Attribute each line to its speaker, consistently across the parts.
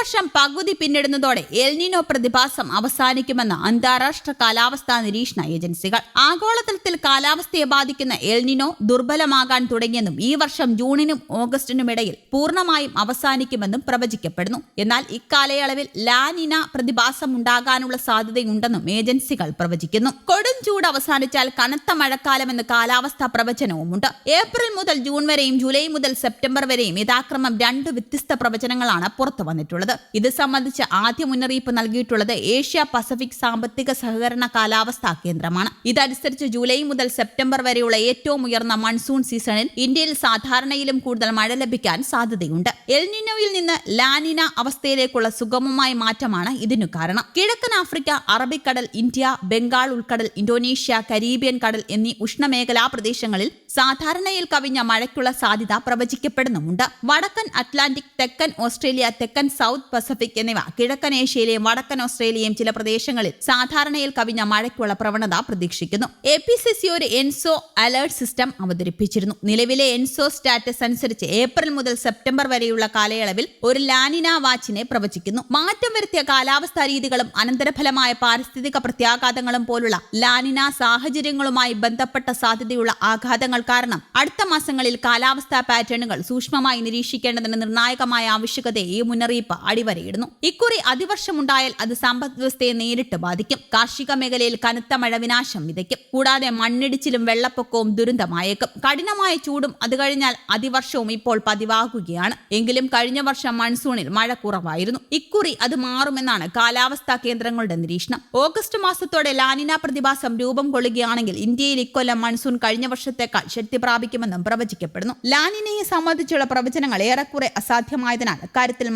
Speaker 1: വർഷം പകുതി പിന്നിടുന്നതോടെ എൽനിനോ പ്രതിഭാസം അവസാനിക്കുമെന്ന് അന്താരാഷ്ട്ര കാലാവസ്ഥാ നിരീക്ഷണ ഏജൻസികൾ. ആഗോളതലത്തിൽ കാലാവസ്ഥയെ ബാധിക്കുന്ന എൽനിനോ ദുർബലമാകാൻ തുടങ്ങിയെന്നും ഈ വർഷം ജൂണിനും ഓഗസ്റ്റിനും ഇടയിൽ പൂർണമായും അവസാനിക്കുമെന്നും പ്രവചിക്കപ്പെടുന്നു. എന്നാൽ ഇക്കാലയളവിൽ ലാനിന പ്രതിഭാസം ഉണ്ടാകാനുള്ള സാധ്യതയുണ്ടെന്നും ഏജൻസികൾ പ്രവചിക്കുന്നു. കൊടും ചൂട് അവസാനിച്ചാൽ കനത്ത മഴക്കാലമെന്ന് കാലാവസ്ഥാ പ്രവചനവുമുണ്ട്. ഏപ്രിൽ മുതൽ ജൂൺ വരെയും ജൂലൈ മുതൽ സെപ്റ്റംബർ വരെയും യഥാക്രമം രണ്ട് വ്യത്യസ്ത പ്രവചനങ്ങളാണ് പുറത്തു വന്നിട്ടുള്ളത് ഇത് സംബന്ധിച്ച് ആദ്യ മുന്നറിയിപ്പ് നൽകിയിട്ടുള്ളത് ഏഷ്യ പസഫിക് സാമ്പത്തിക സഹകരണ കാലാവസ്ഥാ കേന്ദ്രമാണ്. ഇതനുസരിച്ച് ജൂലൈ മുതൽ സെപ്റ്റംബർ വരെയുള്ള ഏറ്റവും ഉയർന്ന മൺസൂൺ സീസണിൽ ഇന്ത്യയിൽ സാധാരണയിലും കൂടുതൽ മഴ ലഭിക്കാൻ സാധ്യതയുണ്ട്. എൽനിനോയിൽ നിന്ന് ലാനിന അവസ്ഥയിലേക്കുള്ള സുഗമമായ മാറ്റമാണ് ഇതിനു കാരണം. കിഴക്കൻ ആഫ്രിക്ക അറബിക്കടൽ ഇന്ത്യ ബംഗാൾ ഉൾക്കടൽ ഇന്തോനേഷ്യ കരീബിയൻ കടൽ എന്നീ ഉഷ്ണമേഖലാ പ്രദേശങ്ങളിൽ സാധാരണയിൽ കവിഞ്ഞ മഴയ്ക്കുള്ള സാധ്യത പ്രവചിക്കപ്പെടുന്നുമുണ്ട്. വടക്കൻ അറ്റ്ലാന്റിക് തെക്കൻ ഓസ്ട്രേലിയ തെക്കൻ സൗത്ത് പസഫിക് എന്നിവ കിഴക്കൻ ഏഷ്യയിലെയും വടക്കൻ ഓസ്ട്രേലിയയും ചില പ്രദേശങ്ങളിൽ സാധാരണയിൽ കവിഞ്ഞ മഴയ്ക്കുള്ള പ്രവണത പ്രതീക്ഷിക്കുന്നു. എ പി സി സി ഒരു എൻസോ അലേർട്ട് സിസ്റ്റം അവതരിപ്പിച്ചിരുന്നു. നിലവിലെ എൻസോ സ്റ്റാറ്റസ് അനുസരിച്ച് ഏപ്രിൽ മുതൽ സെപ്റ്റംബർ വരെയുള്ള കാലയളവിൽ ഒരു ലാനിന വാച്ചിനെ പ്രവചിക്കുന്നു. മാറ്റം വരുത്തിയ കാലാവസ്ഥാ രീതികളും അനന്തരഫലമായ പാരിസ്ഥിതിക പ്രത്യാഘാതങ്ങളും പോലുള്ള ലാനിന സാഹചര്യങ്ങളുമായി ബന്ധപ്പെട്ട സാധ്യതയുള്ള ആഘാതങ്ങൾ കാരണം അടുത്ത മാസങ്ങളിൽ കാലാവസ്ഥാ പാറ്റേണുകൾ സൂക്ഷ്മമായി നിരീക്ഷിക്കേണ്ടതിന് നിർണായകമായ ആവശ്യകതയെ ഈ മുന്നറിയിപ്പ് അടിവരയിടുന്നു. ഇക്കുറി അതിവർഷമുണ്ടായാൽ അത് സമ്പദ് വ്യവസ്ഥയെ നേരിട്ട് ബാധിക്കും. കാർഷിക മേഖലയിൽ കനത്ത മഴ വിനാശം വിതയ്ക്കും. കൂടാതെ മണ്ണിടിച്ചിലും വെള്ളപ്പൊക്കവും ദുരന്തമായേക്കും. കഠിനമായ ചൂടും അത് കഴിഞ്ഞാൽ അതിവർഷവും ഇപ്പോൾ പതിവാകുകയാണ്. എങ്കിലും കഴിഞ്ഞ വർഷം മൺസൂണിൽ മഴ കുറവായിരുന്നു. ഇക്കുറി അത് മാറുമെന്നാണ് കാലാവസ്ഥാ കേന്ദ്രങ്ങളുടെ നിരീക്ഷണം. ഓഗസ്റ്റ് മാസത്തോടെ ലാനിന പ്രതിഭാസം രൂപം കൊള്ളുകയാണെങ്കിൽ ഇന്ത്യയിൽ ഇക്കൊല്ലം മൺസൂൺ കഴിഞ്ഞ വർഷത്തേക്കാൾ ശക്തി പ്രാപിക്കുമെന്നും പ്രവചിക്കപ്പെടുന്നു. ലാനിനയെ സംബന്ധിച്ചുള്ള പ്രവചനങ്ങൾ ഏറെക്കുറെ അസാധ്യമായതിനാൽ കാര്യത്തിൽ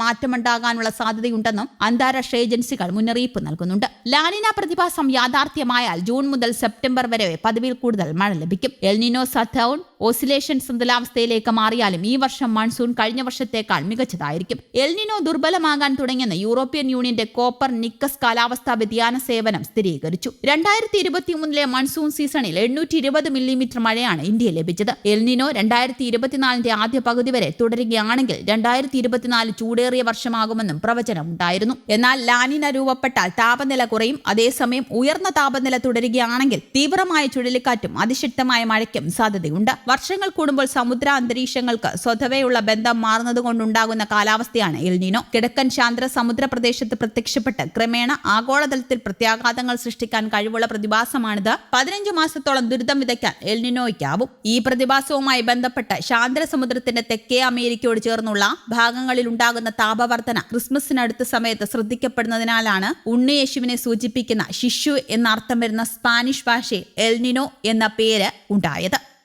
Speaker 1: മാറ്റമുണ്ടാകാനുള്ള സാധ്യതയുണ്ടെന്നും അന്താരാഷ്ട്ര ഏജൻസികൾ മുന്നറിയിപ്പ് നൽകുന്നുണ്ട്. ലാനിന പ്രതിഭാസം യാഥാർത്ഥ്യമായാൽ ജൂൺ മുതൽ സെപ്റ്റംബർ വരെ പതിവിൽ കൂടുതൽ മഴ ലഭിക്കും. എൽനിനോ സത്തൌൺ ഓസിലേഷൻ സന്തുലാവസ്ഥയിലേക്ക് മാറിയാലും ഈ വർഷം മൺസൂൺ കഴിഞ്ഞ വർഷത്തേക്കാൾ മികച്ചതായിരിക്കും. എൽനിനോ ദുർബലമാകാൻ തുടങ്ങിയെന്ന് യൂറോപ്യൻ യൂണിയന്റെ കോപ്പർ നിക്കസ് കാലാവസ്ഥാ വ്യതിയാന സേവനം സ്ഥിരീകരിച്ചു. രണ്ടായിരത്തി ഇരുപത്തിമൂന്നിലെ മൺസൂൺ സീസണിൽ എണ്ണൂറ്റി ഇരുപത് മില്ലിമീറ്റർ മഴയാണ് ഇന്ത്യയിൽ ലഭിച്ചത്. എൽനിനോ രണ്ടായിരത്തി ഇരുപത്തിനാലിന്റെ ആദ്യ പകുതി വരെ തുടരുകയാണെങ്കിൽ രണ്ടായിരത്തി ഇരുപത്തിനാല് ചൂടേറിയ വർഷമാകുമെന്നും പ്രവചനമുണ്ടായിരുന്നു. എന്നാൽ ലാനിന രൂപപ്പെട്ടാൽ താപനില കുറയും. അതേസമയം ഉയർന്ന താപനില തുടരുകയാണെങ്കിൽ തീവ്രമായ ചുഴലിക്കാറ്റും അതിശക്തമായ മഴയ്ക്കും സാധ്യതയുണ്ട്. വർഷങ്ങൾ കൂടുമ്പോൾ സമുദ്ര അന്തരീക്ഷങ്ങൾക്ക് സ്വതവേയുള്ള ബന്ധം മാറുന്നതുകൊണ്ടുണ്ടാകുന്ന കാലാവസ്ഥയാണ് എൽനിനോ കിടക്കൻ ശാന്ത സമുദ്ര പ്രദേശത്ത് പ്രത്യക്ഷപ്പെട്ട് ക്രമേണ ആഗോളതലത്തിൽ പ്രത്യാഘാതങ്ങൾ സൃഷ്ടിക്കാൻ കഴിവുള്ള പ്രതിഭാസമാണിത്. പതിനഞ്ച് മാസത്തോളം ദുരിതം വിതയ്ക്കാൻ എൽനിനോയ്ക്കാവും ഈ പ്രതിഭാസവുമായി ബന്ധപ്പെട്ട് ശാന്ത സമുദ്രത്തിന്റെ തെക്കേ അമേരിക്കയോട് ചേർന്നുള്ള ഭാഗങ്ങളിൽ ഉണ്ടാകുന്ന താപവർധന ക്രിസ്മസിനടുത്ത സമയത്ത് ശ്രദ്ധിക്കപ്പെടുന്നതിനാലാണ് ഉണ്ണിയേശുവിനെ സൂചിപ്പിക്കുന്ന ശിശു എന്ന അർത്ഥം വരുന്ന സ്പാനിഷ് ഭാഷയിൽ എൽനിനോ എന്ന പേര് ഉണ്ടായത്.